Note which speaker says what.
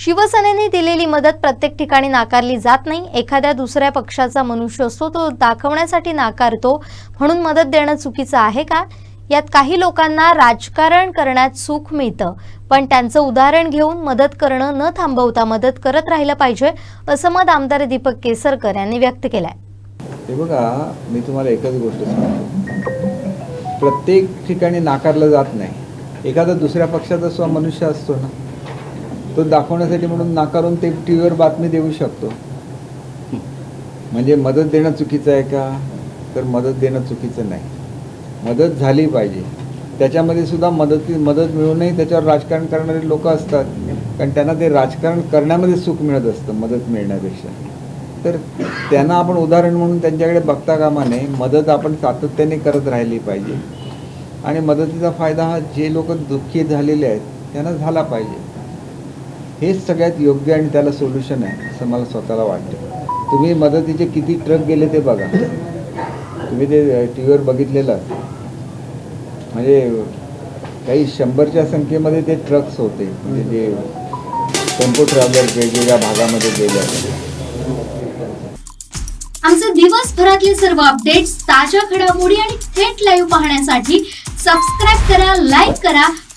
Speaker 1: शिवसेनेने दिलेली मदत प्रत्येक ठिकाणी नाकारली जात नाही. एखाद्या दुसऱ्या पक्षाचा मनुष्य असतो तो दाखवण्यासाठी नाकारतो. म्हणून मदत देणं चुकीचं आहे का? यात काही लोकांना राजकारण करण्यात सुख मिळतं. पण त्यांचं उदाहरण घेऊन मदत करणं न थांबवता मदत करत राहिलं पाहिजे असं मत आमदार दीपक केसरकर यांनी व्यक्त केलंय.
Speaker 2: हे बघा मी तुम्हाला एकच गोष्ट सांगतो. प्रत्येक ठिकाणी नाकारलं जात नाही. एखादा दुसऱ्या पक्षाचा स्व मनुष्य असतो ना तो दाखवण्यासाठी म्हणून नाकारून ते टी व्हीवर बातमी देऊ शकतो. म्हणजे मदत देणं चुकीचं आहे का? तर मदत देणं चुकीचं नाही. मदत झाली पाहिजे. त्याच्यामध्ये सुद्धा मदती मदत मिळूनही त्याच्यावर राजकारण करणारे लोक असतात. कारण त्यांना ते राजकारण करण्यामध्ये सुख मिळत असतं मदत मिळण्यापेक्षा. तर त्यांना आपण उदाहरण म्हणून त्यांच्याकडे बघता कामा नये. मदत आपण सातत्याने करत राहिली पाहिजे. आणि मदतीचा फायदा हा जे लोक दुःखी झालेले आहेत त्यांना झाला पाहिजे. हेच सगळ्यात योग्य आणि त्याला सोल्युशन आहे असं मला स्वतःला वाटतं. तुम्ही मदतीचे किती ट्रक गेले ते बघा. तुम्ही ते टी व्हीवर बघितलेलं. म्हणजे काही शंभरच्या संख्येमध्ये ते ट्रक्स होते. म्हणजे जे टेम्पो ट्रॅव्हलर वेगवेगळ्या भागामध्ये गेले.
Speaker 3: आमचे दिवसभरातले सर्व अपडेट्स ताज्या घडामोडी आणि थेट लाईव्ह पाहण्यासाठी सबस्क्राईब करा लाईक करा